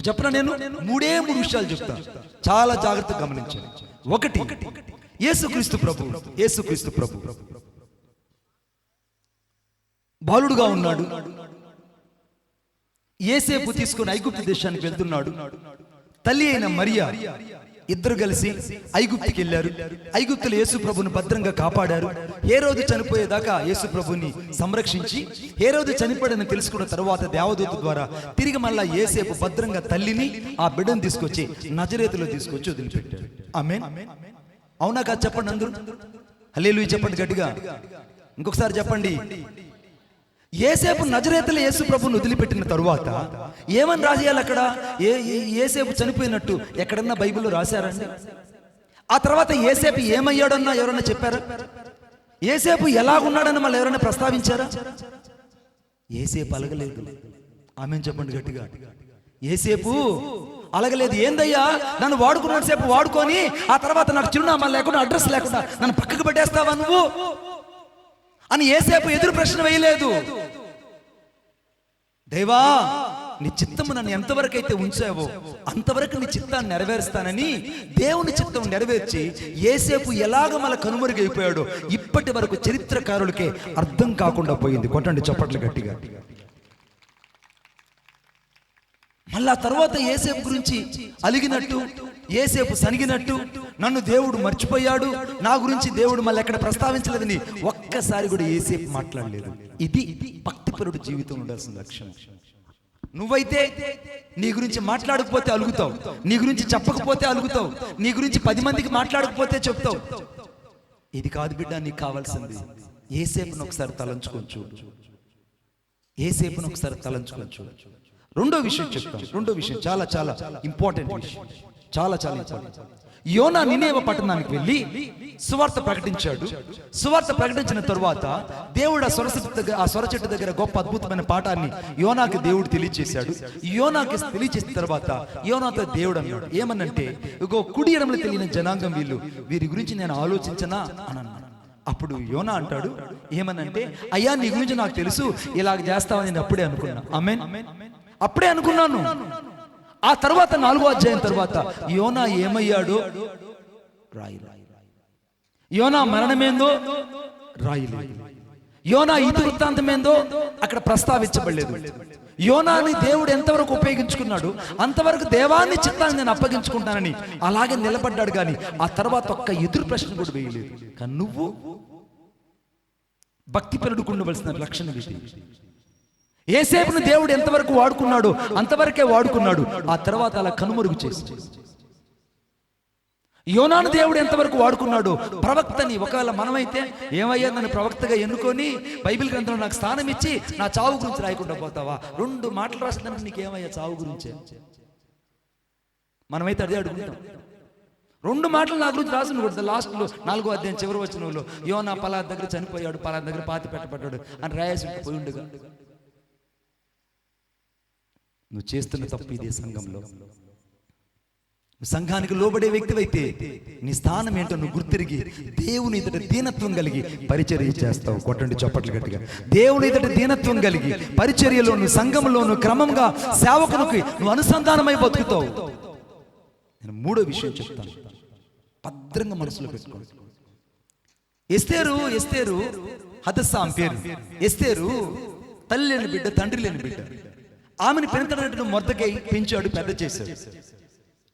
ఇప్పుడు చెప్పనా నేను? మూడే మూడు విషయాలు చెప్తా. చాలా జాగ్రత్తగా గమనించండి ఒకటి యేసుక్రీస్తు ప్రభు యేసుక్రీస్తు ప్రభు. బాలుడుగా ఉన్నాడు. ఏసేపు తీసుకుని ఐగుప్తు దేశానికి వెళ్తున్నాడు. తల్లి అయిన మరియా ఇద్దరు కలిసి ఐగుప్తుకి వెళ్ళారు. ఐగుప్తులు యేసు ప్రభుని భద్రంగా కాపాడారు. ఏ రోజు చనిపోయేదాకా యేసు ప్రభుని సంరక్షించి ఏ రోజు చనిపోయాడని తెలుసుకున్న తర్వాత దేవదూత ద్వారా తిరిగి మళ్ళా ఏసేపు భద్రంగా తల్లిని ఆ బిడ్డను తీసుకొచ్చి నజరేతులో తీసుకొచ్చి వదిలిపెట్టాడు. ఆమె అవునా కాదు చెప్పండి అందరూ? హల్లెలూయా చెప్పండి గట్టిగా. ఇంకొకసారి చెప్పండి. ఏసేపు నజరేతల యేసు ప్రభుని వదిలిపెట్టిన తరువాత ఏమని రాసేయాలి అక్కడ? ఏ ఏసేపు చనిపోయినట్టు ఎక్కడన్నా బైబిల్లో రాశారండి? ఆ తర్వాత ఏసేపు ఏమయ్యాడన్నా ఎవరన్నా చెప్పారా? ఏసేపు ఎలాగున్నాడని మళ్ళీ ఎవరైనా ప్రస్తావించారా? ఏసేపు అలగలేదు. ఆమె చెప్పండి గట్టిగా. ఏసేపు అలగలేదు. ఏందయ్యా? నన్ను వాడుకున్నంతసేపు వాడుకొని ఆ తర్వాత నాకు చిరునామా లేకుండా అడ్రస్ లేకుండా నన్ను పక్కకు పెట్టేస్తావా నువ్వు? అని ఏసేపు ఎదురు ప్రశ్న వేయలేదు. దేవా నీ చిత్తము నన్ను ఎంతవరకు అయితే ఉంచావో అంతవరకు నీ చిత్తాన్ని నెరవేరుస్తానని దేవుని చిత్తం నెరవేర్చి ఏసేపు ఎలాగ మన కనుమరుగైపోయాడో ఇప్పటి వరకు చరిత్రకారులకే అర్థం కాకుండా పోయింది. కొట్టండి చప్పట్లు గట్టిగా. మళ్ళా తర్వాత ఏసేపు గురించి అలిగినట్టు ఏసేపు సనిగినట్టు నన్ను దేవుడు మర్చిపోయాడు. నా గురించి దేవుడు మళ్ళీ ఎక్కడ ప్రస్తావించలేదని ఒక్కసారి కూడా ఏసేపు మాట్లాడలేదు. ఇది భక్తిపరుడు జీవితం ఉండాల్సిన లక్ష్యం నువ్వైతే నీ గురించి మాట్లాడకపోతే అలుగుతావు. నీ గురించి చెప్పకపోతే అలుగుతావు. నీ గురించి పది మందికి మాట్లాడకపోతే చెప్తావు. ఇది కాదు బిడ్డ నీకు కావాల్సింది. ఏసేపును ఒకసారి తలంచుకోవచ్చు ఏసేపును ఒకసారి తలంచుకోవచ్చు రెండో విషయం చెప్తాను. రెండో విషయం చాలా చాలా ఇంపార్టెంట్ విషయం. చాలా చాలా ఇంపార్టెంట్. యోనా నినేవ పట్టణానికి వెళ్ళి సువార్త ప్రకటించాడు. సువార్త ప్రకటించిన తరువాత దేవుడు ఆ స్వరచెట్టు దగ్గర ఆ స్వరచెట్టు దగ్గర గొప్ప అద్భుతమైన పాఠాన్ని యోనాకి దేవుడు తెలియచేశాడు. యోనాకి తెలియచేసిన తర్వాత యోనాతో దేవుడు అన్నాడు ఏమనంటే ఇగో కుడి ఎడమలు తెలియని జనాంగం వీళ్ళు వీరి గురించి నేను ఆలోచించనా? అని అన్నాడు. అప్పుడు యోనా అంటాడు ఏమనంటే అయ్యా నీ గురించి నాకు తెలుసు ఇలాగ చేస్తావని నేను అప్పుడే అనుకున్నా. అమెన్ అప్పుడే అనుకున్నాను. ఆ తర్వాత నాలుగో అధ్యాయం తర్వాత యోనా ఏమయ్యాడు? రాయి యోనా మరణమేందో? రాయి యోనా ఇతి వృత్తాంతమేందో? అక్కడ ప్రస్తావించబడలేదు. యోనాని దేవుడు ఎంతవరకు ఉపయోగించుకున్నాడు? అంతవరకు దేవాన్ని చిత్తాన్ని నేను అప్పగించుకుంటానని అలాగే నిలబడ్డాడు కానీ ఆ తర్వాత ఒక్క ఎదురు ప్రశ్న కూడా వేయలేదు. కానీ నువ్వు భక్తి పరుడుకుండవలసిన లక్షణం విషయం ఏసేపును దేవుడు ఎంతవరకు వాడుకున్నాడు అంతవరకే వాడుకున్నాడు ఆ తర్వాత అలా కనుమరుగు చేసి యోనాను దేవుడు ఎంతవరకు వాడుకున్నాడు ప్రవక్తని ఒకవేళ మనమైతే ఏమయ్యా నన్ను ప్రవక్తగా ఎన్నుకొని బైబిల్ గ్రంథంలో నాకు స్థానం ఇచ్చి నా చావు గురించి రాయకుండా పోతావా? రెండు మాటలు రాసినందుకు నీకేమయ్యా చావు గురించే? మనమైతే అదే అడుగుతాం రెండు మాటలు నా గురించి రాసిన కూడా లాస్ట్లో నాలుగో అధ్యాయం చివరి వచ్చిన యోనా పలా దగ్గర చనిపోయాడు పలా దగ్గర పాతి పెట్టబడ్డాడు అని రాయాల్సి పోయి ఉండగా నువ్వు చేస్తున్న తప్పు ఇదే సంఘంలో. సంఘానికి లోబడే వ్యక్తివైతే నీ స్థానం ఏంటో నువ్వు గుర్తిరిగి దేవుని ఎదుట దీనత్వం కలిగి పరిచర్య చేస్తావు. కొట్టండి చప్పట్లు గట్టిగా. దేవుని ఎదుట దీనత్వం కలిగి పరిచర్యలో నువ్వు సంఘంలో నువ్వు క్రమంగా సేవకునికి నువ్వు అనుసంధానమై బతుకుతావు. నేను మూడో విషయం చెప్తాను. భద్రంగా మనసులో పెట్టుకోండి. ఎస్తేరు ఎస్తేరు హతస్సాం పేరు. ఎస్తేరు తల్లి లేని బిడ్డ తండ్రి లేని బిడ్డ. ఆమెను పెంచడానికి మొద్దకై పెంచాడు పెద్ద చేశాడు.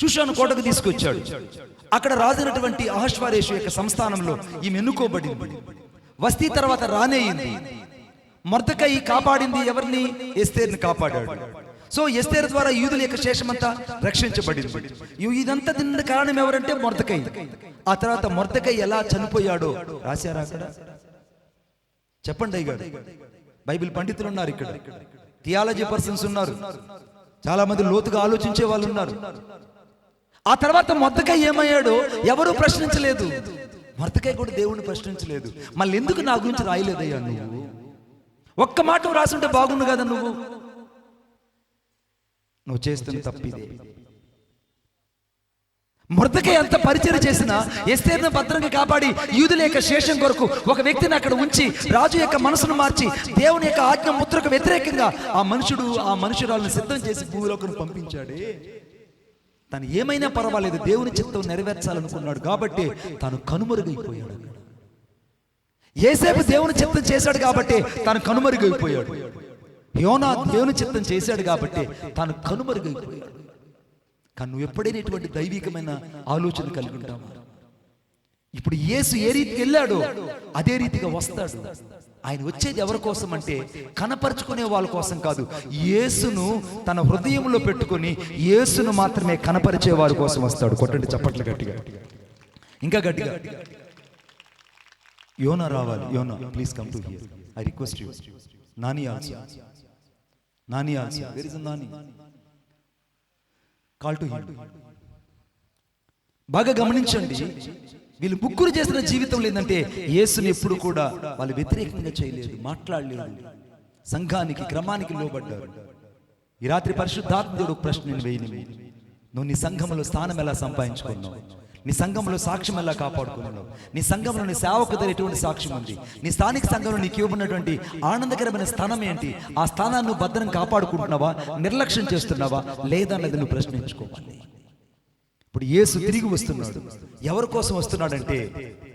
సుషాను కోటకు తీసుకొచ్చాడు. అక్కడ రాజైనటువంటి అహశ్వరేషు యొక్క సంస్థానంలో ఈమె ఎన్నుకోబడింది. వస్తీ తర్వాత రానేయింది. మొర్దకై కాపాడింది ఎవరిని? ఎస్తేర్ని కాపాడాడు. సో ఎస్తేర్ ద్వారా యూదుల యొక్క శేషమంతా రక్షించబడింది. ఇదంతా తిన్న కారణం ఎవరంటే మొర్దకై. ఆ తర్వాత మొర్దకై ఎలా చనిపోయాడో రాశారా అక్కడ? చెప్పండి అయ్యాడు బైబిల్ పండితులు ఉన్నారు ఇక్కడ. థియాలజీ పర్సన్స్ ఉన్నారు. చాలామంది లోతుగా ఆలోచించే వాళ్ళు ఉన్నారు. ఆ తర్వాత మొద్దకై ఏమయ్యాడో ఎవరూ ప్రశ్నించలేదు. మొద్దకై కూడా దేవుణ్ణి ప్రశ్నించలేదు. మళ్ళీ ఎందుకు నా గురించి రాయలేదయ్యా నువ్వు? ఒక్క మాట రాసుంటే బాగుండు కదా నువ్వు? నువ్వు చేస్తున్న తప్పిదే మృతకే అంత పరిచయం చేసిన ఎస్తేర్ను భద్రంగా కాపాడి యూదుల యొక్క శేషం కొరకు ఒక వ్యక్తిని అక్కడ ఉంచి రాజు యొక్క మనసును మార్చి దేవుని యొక్క ఆజ్ఞ ముద్రకు వ్యతిరేకంగా ఆ మనుషుడు ఆ మనుషురాలను సిద్ధం చేసి భూలోకను పంపించాడే. తను ఏమైనా పర్వాలేదు దేవుని చిత్తం నెరవేర్చాలనుకున్నాడు కాబట్టి తాను కనుమరుగైపోయాడు ఏసేపు దేవుని చిత్తం చేశాడు కాబట్టి తాను కనుమరుగైపోయాడు. యోనా దేవుని చిత్తం చేశాడు కాబట్టి తాను కనుమరుగైపోయాడు. కానీ నువ్వు ఎప్పుడైనా ఇటువంటి దైవికమైన ఆలోచన కలిగి ఉంటావా ఇప్పుడు యేసు ఏ రీతికి వెళ్ళాడో అదే రీతిగా వస్తాడు. ఆయన వచ్చేది ఎవరి కోసం అంటే కనపరుచుకునే వాళ్ళ కోసం కాదు. యేసును తన హృదయంలో పెట్టుకొని యేసును మాత్రమే కనపరిచే వారి కోసం వస్తాడు. కొట్టండి చప్పట్లు గట్టిగా. ఇంకా గట్టిగా. యోనా రావాలి. Yona please come to here I request you Nani also Nani also where is Nani? Call to him బాగా గమనించండి వీళ్ళు ముగ్గురు చేసిన జీవితం ఏంటంటే యేసుని ఎప్పుడు కూడా వాళ్ళు వ్యతిరేకంగా చేయలేదు మాట్లాడలేదు. సంఘానికి క్రమానికి లోబడ్డారు. ఈ రాత్రి పరిశుద్ధాత్మ దేవుడు ప్రశ్న నేను వేయని నువ్వు నీ సంఘంలో స్థానం ఎలా సంపాదించుకున్నావు? నీ సంఘంలో సాక్ష్యం ఎలా కాపాడుకున్నావు నీ సంఘంలో నీ సేవకు ఎటువంటి సాక్ష్యం ఉంది. నీ స్థానిక సంఘంలో నీకు ఇవ్వబడినటువంటి ఆనందకరమైన స్థానం ఏంటి? ఆ స్థానాన్ని భద్రం కాపాడుకుంటున్నావా? నిర్లక్ష్యం చేస్తున్నావా? లేదా అన్నది నువ్వు ప్రశ్నించుకోవాలి. ఇప్పుడు యేసు తిరిగి వస్తున్నాడు. ఎవరి కోసం వస్తున్నాడంటే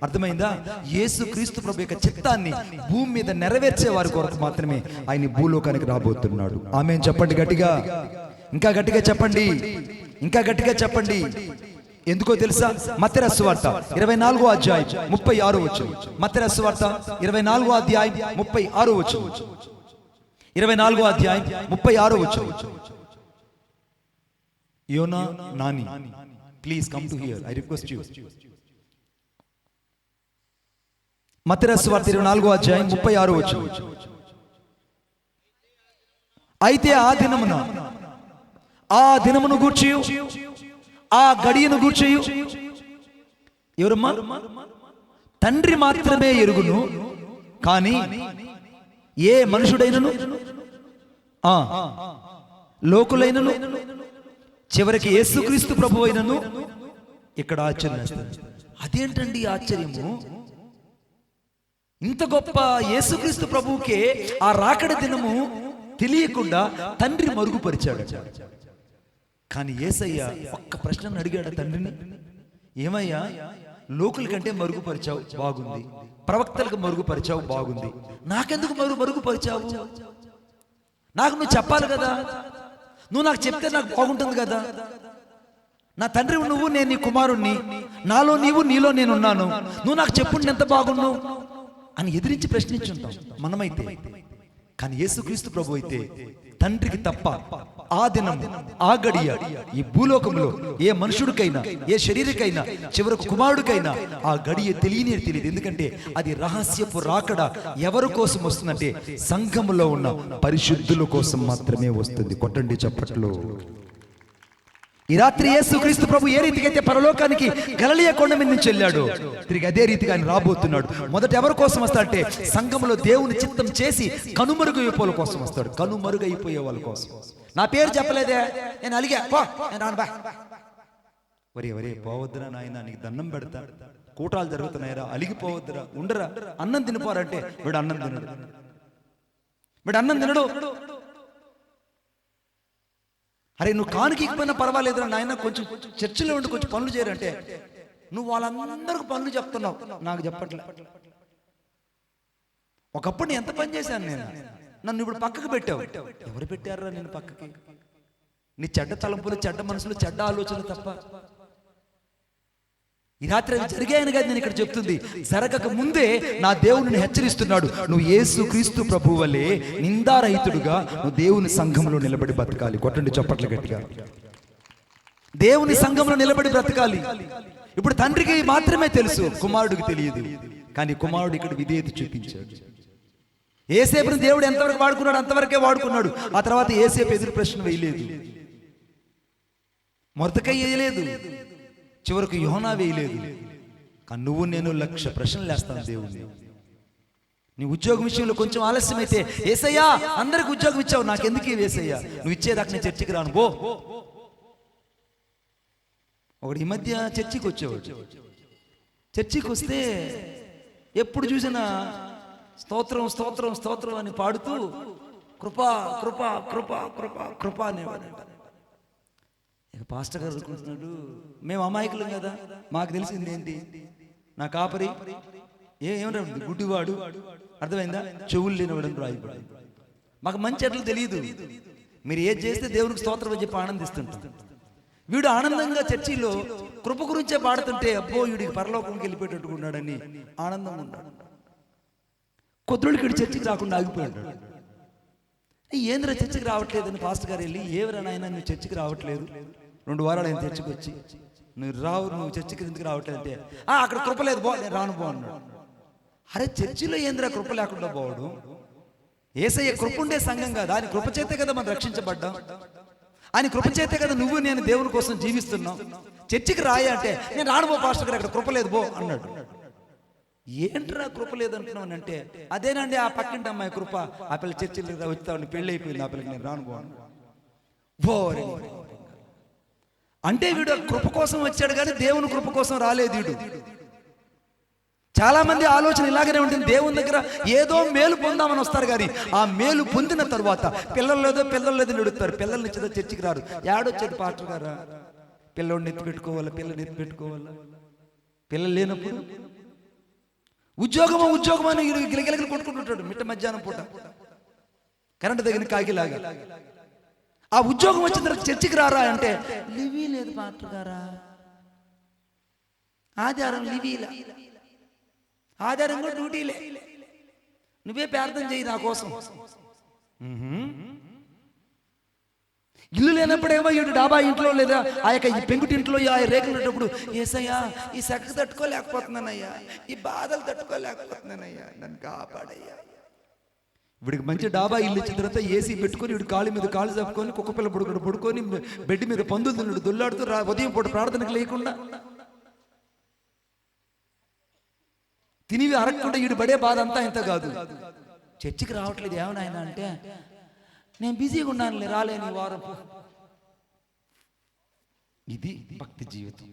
అర్థమైందా? యేసు క్రీస్తు ప్రభు యొక్క చిత్తాన్ని భూమి మీద నెరవేర్చే వారి కొరకు మాత్రమే ఆయన భూలోకానికి రాబోతున్నాడు. ఆమె చెప్పండి గట్టిగా. ఇంకా గట్టిగా చెప్పండి. ఇంకా గట్టిగా చెప్పండి. ఎందుకో తెలుసా? మత్తెరస్సు వార్త ఇరవై నాలుగో అధ్యాయం ముప్పై ఆరు వచ్చు మత్తెరస్సు వార్త ఇరవై నాలుగో అధ్యాయం ముప్పై ఆరు వచ్చు ఇరవై నాలుగో అధ్యాయం ముప్పై ఆరు వచ్చు Yona Nani please come to here I request you మతిరస్సు వార్త ఇరవై నాలుగో అధ్యాయం ముప్పై ఆరు వచ్చు అయితే ఆ దినమున ఆ దినమును గూర్చి ఆ గడియను గూర్చి ఎవరమ్మా తండ్రి మాత్రమే ఎరుగును కానీ ఏ మనుషుడైనను ఆ లోకులైనను చివరికి యేసుక్రీస్తు ప్రభు అయినను ఇక్కడ ఆశ్చర్యం అదేంటండి ఆశ్చర్యము ఇంత గొప్ప యేసుక్రీస్తు ప్రభువుకే ఆ రాకడ దినము తెలియకుండా తండ్రి మరుగుపరిచాడు కానీ ఏసయ్య ఒక్క ప్రశ్నను అడిగాడు తండ్రిని. ఏమయ్యా లోకుల కంటే మరుగుపరిచావు బాగుంది. ప్రవక్తలకు మరుగుపరిచావు బాగుంది. నాకెందుకు మరుగు మరుగుపరిచావు? నాకు నువ్వు చెప్పాలి కదా. నువ్వు నాకు చెప్తే నాకు బాగుంటుంది కదా. నా తండ్రి నువ్వు నేను నీ కుమారుణ్ణి. నాలో నీవు నీలో నేను ఉన్నాను నువ్వు నాకు చెప్పుండి ఎంత బాగున్నావు? అని ఎదిరించి ప్రశ్నించుంటాం. మనమైతే. కానీ యేసుక్రీస్తు ప్రభు అయితే తండ్రికి తప్ప ఆ దినం ఆ గడియ ఈ భూలోకంలో ఏ మనుషుడికైనా ఏ శరీరకైనా చివరకు కుమారుడికైనా ఆ గడియ తెలియనే తెలియదు. ఎందుకంటే అది రహస్యపు రాకడ ఎవరి కోసం వస్తుందంటే సంఘములో ఉన్న పరిశుద్ధుల కోసం మాత్రమే వస్తుంది. కొట్టండి చప్పట్లు. ఈ రాత్రి యేసు క్రీస్తు ప్రభు ఏ రీతికైతే పరలోకానికి గలలియ కొండ మీద నుంచి వెళ్ళాడు తిరిగి అదే రీతిగా ఆయన రాబోతున్నాడు. మొదట ఎవరి కోసం వస్తాడంటే సంఘంలో దేవుని చిత్తం చేసి కనుమరుగైపోల కోసం వస్తాడు. కనుమరుగైపోయే వాళ్ళ కోసం. నా పేరు చెప్పలేదే? నేను అలిగా. పో నేను బా. వరే వరే పోవద్దురా నాయన నీకు దండం పెడతా. కూటాలు జరుగుతున్నాయరా అలిగిపోవద్దురా. ఉండరా. అన్నం తినిపోరంటే వీడు అన్నం తినడు. వీడు అన్నం తినడు. అరే నువ్వు కానుక ఇకపోయినా పర్వాలేదురా నాయన కొంచెం చర్చిలో ఉండి కొంచెం పనులు చేయరంటే నువ్వు వాళ్ళందరికి పనులు చెప్తున్నావు. నాకు చెప్పట్లే. ఒకప్పుడు నేను ఎంత పని చేశాను నేను? నన్ను ఇప్పుడు పక్కకు పెట్టావు. ఎవరు పెట్టారా నేను పక్కకి? నీ చెడ్డ తలంపులు చెడ్డ మనసులు చెడ్డ ఆలోచనలు తప్ప. ఈ రాత్రి అవి జరిగాయని కాదు నేను ఇక్కడ చెప్తుంది. జరగక ముందే నా దేవుని హెచ్చరిస్తున్నాడు. నువ్వు యేసు క్రీస్తు ప్రభు వలె నిందారహితుడుగా నువ్వు దేవుని సంఘంలో నిలబడి బతకాలి కొట్టండి చప్పట్లు గట్టిగా. దేవుని సంఘంలో నిలబడి బ్రతకాలి. ఇప్పుడు తండ్రికి మాత్రమే తెలుసు కుమారుడికి తెలియదు. కానీ కుమారుడు ఇక్కడ విధేయత చూపించాడు. ఏసేపుని దేవుడు ఎంతవరకు వాడుకున్నాడు అంతవరకే వాడుకున్నాడు. ఆ తర్వాత ఏసేపు ఎదురు ప్రశ్న వేయలేదు. మొరతకై వేయలేదు. చివరకు యోనా వేయలేదు. కానీ నువ్వు నేను లక్ష ప్రశ్నలు వేస్తాను దేవుణ్ణి. నీ ఉద్యోగం విషయంలో కొంచెం ఆలస్యం అయితే ఏసయ్యా అందరికి ఉద్యోగం ఇచ్చావు నాకెందుకు వేసయ్యా నువ్వు ఇచ్చేదాకా నేను చర్చికి రాను పో. ఒకడు ఈ మధ్య చర్చికి వచ్చేవాడు. చర్చికి వస్తే ఎప్పుడు చూసినా స్తోత్రం స్తోత్రం స్తోత్రం అని పాడుతూ కృప కృప కృపా కృపా కృప అనేవాడు. ఇక పాస్టర్ గారు అనుకుంటున్నాడు మేము అమాయకులం కదా మాకు తెలిసింది ఏంటి? నా కాపరి ఏ ఏమన్నా గుడ్డివాడు. అర్థమైందా? చెవులు లేనివాడు అని మాకు మంచి అట్లు తెలియదు. మీరు ఏది చేస్తే దేవునికి స్తోత్రం చెప్పి ఆనందిస్తుంటాం. వీడు ఆనందంగా చర్చిలో కృప గురించే పాడుతుంటే అబ్బో వీడికి పరలోకంకి వెళ్ళిపోయేటట్టుగా ఉన్నాడని ఆనందంగా ఉన్నాడు. కొద్దుడికి వీడు చర్చికి రాకుండా ఆగిపోయాడు. ఏంద్ర చర్చికి రావట్లేదని పాస్టర్ గారు వెళ్ళి ఏవరా నాయన నువ్వు చర్చికి రావట్లేదు. రెండు వారాలు ఆయన చర్చికి వచ్చి నువ్వు రావు నువ్వు చర్చికి ఎందుకు రావట్లేదంటే? "ఆ, అక్కడ కృప లేదు బో నేను రాను బో అన్నాడు. అరే చర్చిలో ఏంద్రా కృప లేకుండా పోవడం? ఏసయ్య కృప ఉండే సంఘం కదా. ఆయన కృప చేతే కదా మనం రక్షించబడ్డాం. ఆయన కృప చేతే కదా నువ్వు నేను దేవుని కోసం జీవిస్తున్నాం. చర్చికి రాయ అంటే నేను రాను బో పాస్టర్ గారు అక్కడ కృప లేదు బో అన్నాడు. ఏంట్రా కృప లేదంటున్నావు అంటే అదేనండి ఆ పక్కింటి అమ్మాయి కృప. ఆ పిల్ల చర్చిలు వచ్చి పెళ్ళి అయిపోయింది ఆ పిల్లకి నేను రాను బో అన్నాడు. అంటే వీడు కృప కోసం వచ్చాడు కానీ దేవుని కృప కోసం రాలేదు వీడు. చాలా మంది ఆలోచన ఇలాగనే ఉంటుంది. దేవుని దగ్గర ఏదో మేలు పొందామని వస్తారు కానీ ఆ మేలు పొందిన తర్వాత పిల్లలు లేదో పిల్లలు లేదని అడుగుతారు. పిల్లల్ని ఇచ్చేదో చర్చికి రారు. ఏడొచ్చేది పాస్టర్ గారా. పిల్లోడిని ఎత్తి పెట్టుకోవాలా? పిల్లని ఎత్తి పెట్టుకోవాలా? పిల్లలు లేనప్పుడు? ఉద్యోగమో ఉద్యోగమో గిలగిలగిలు కొట్టుకుంటుంటాడు. మిట్ట మధ్యాహ్నం పూట. కరెంట్ తగిన కాకిలాగా. ఆ ఉద్యోగం వచ్చిన తర్వాత చర్చికి రారా అంటే లివీ లేదు పాస్టర్ గారా. ఆధారం లివీలా. ఆధారం కూడా డ్యూటీలే. నువ్వే ప్రార్థన చేయి నా కోసం. ఇల్లు లేనప్పుడేమో ఈడు డాబా ఇంట్లో లేదా ఆ యొక్క ఈ పెంకుటింట్లో ఆ రేకులు ఉన్నప్పుడు ఏసయ్యా ఈ సెక్క తట్టుకోలేకపోతున్నానయ్యా ఈ బాధలు తట్టుకోలేకపోతున్నానయ్యా నన్ను కాపాడయ్యా. వీడికి మంచి డాబా ఇల్లు ఇచ్చిన తర్వాత ఏసీ పెట్టుకొని వీడు కాళ్ళ మీద కాళ్ళు చెప్పుకొని కుక్క పిల్ల పడుకుని పడుకొని బెడ్ మీద పందులు తిన్నాడు దొల్లాడుతూ రా ఉదయం పూట ప్రార్థనకు లేకుండా. తినివి అరగకుండా వీడు పడే బాధ అంతా ఇంత కాదు. చర్చికి రావట్లేదు ఏమన్నా ఆయన అంటే నేను బిజీగా ఉన్నానులే రాలేని వారం. ఇది భక్తి జీవితం.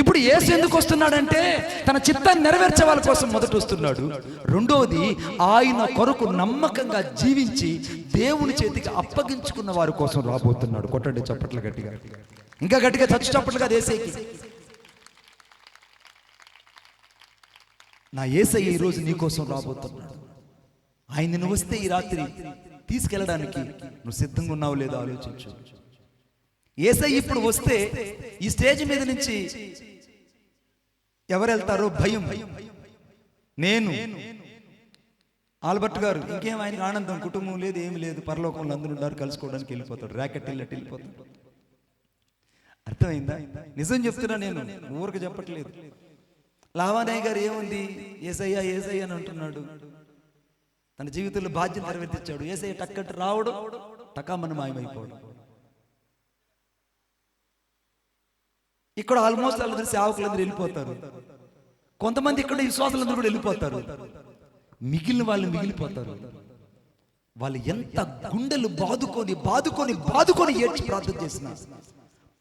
ఇప్పుడు ఏసు ఎందుకు వస్తున్నాడంటే తన చిత్తాన్ని నెరవేర్చే వాళ్ళ కోసం మొదట వస్తున్నాడు. రెండోది ఆయన కొరకు నమ్మకంగా జీవించి దేవుని చేతికి అప్పగించుకున్న వారి కోసం రాబోతున్నాడు. కొట్టండి చప్పట్లు గట్టిగా. ఇంకా గట్టిగా చచ్చు చప్పట్లుగా దేశకి నా ఏసయ్య ఈరోజు నీ కోసం రాబోతున్నాడు. ఆయన నువ్వు వస్తే ఈ రాత్రి తీసుకెళ్ళడానికి నువ్వు సిద్ధంగా ఉన్నావు లేదో ఆలోచించు. ఏసై ఇప్పుడు వస్తే ఈ స్టేజ్ మీద నుంచి ఎవరు వెళ్తారో భయం. నేను ఆల్బర్ట్ గారు ఇంకేం ఆయనకి ఆనందం? కుటుంబం లేదు ఏమి లేదు. పరలోకంలో అందరూ ఉన్నారు కలుసుకోవడానికి వెళ్ళిపోతాడు ర్యాకెట్ వెళ్ళట్టు వెళ్ళిపోతాడు అర్థమైందా? నిజం చెప్తున్నా నేను ఊరికి చెప్పట్లేదు. లావానయ్య గారు ఏముంది? ఏసయ్య ఏసయ్య అని అంటున్నాడు. తన జీవితంలో బాధ్యత నెరవేర్తించాడు ఏసయ్య టక్కట్టు రావడం టకామని మాయమైపోవడం. ఇక్కడ ఆల్మోస్ట్ అందరూ సేవకులందరూ వెళ్ళిపోతారు. కొంతమంది ఇక్కడ విశ్వాసులందరూ కూడా వెళ్ళిపోతారు. మిగిలిన వాళ్ళు మిగిలిపోతారు. వాళ్ళు ఎంత గుండెలు బాదుకొని బాదుకొని బాదుకొని ఏడ్చి ప్రార్థన చేసిన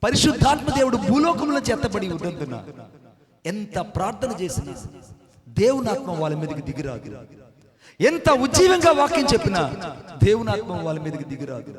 పరిశుద్ధాత్మ దేవుడు భూలోకంలో చెత్తబడి ఉన్నందున ఎంత ప్రార్థన చేసినా దేవునాత్మ వాళ్ళ మీదకి దిగిరాదు. ఎంత ఉజ్జీవంగా వాక్యం చెప్పినా దేవునాత్మ వాళ్ళ మీదకి దిగిరాదు.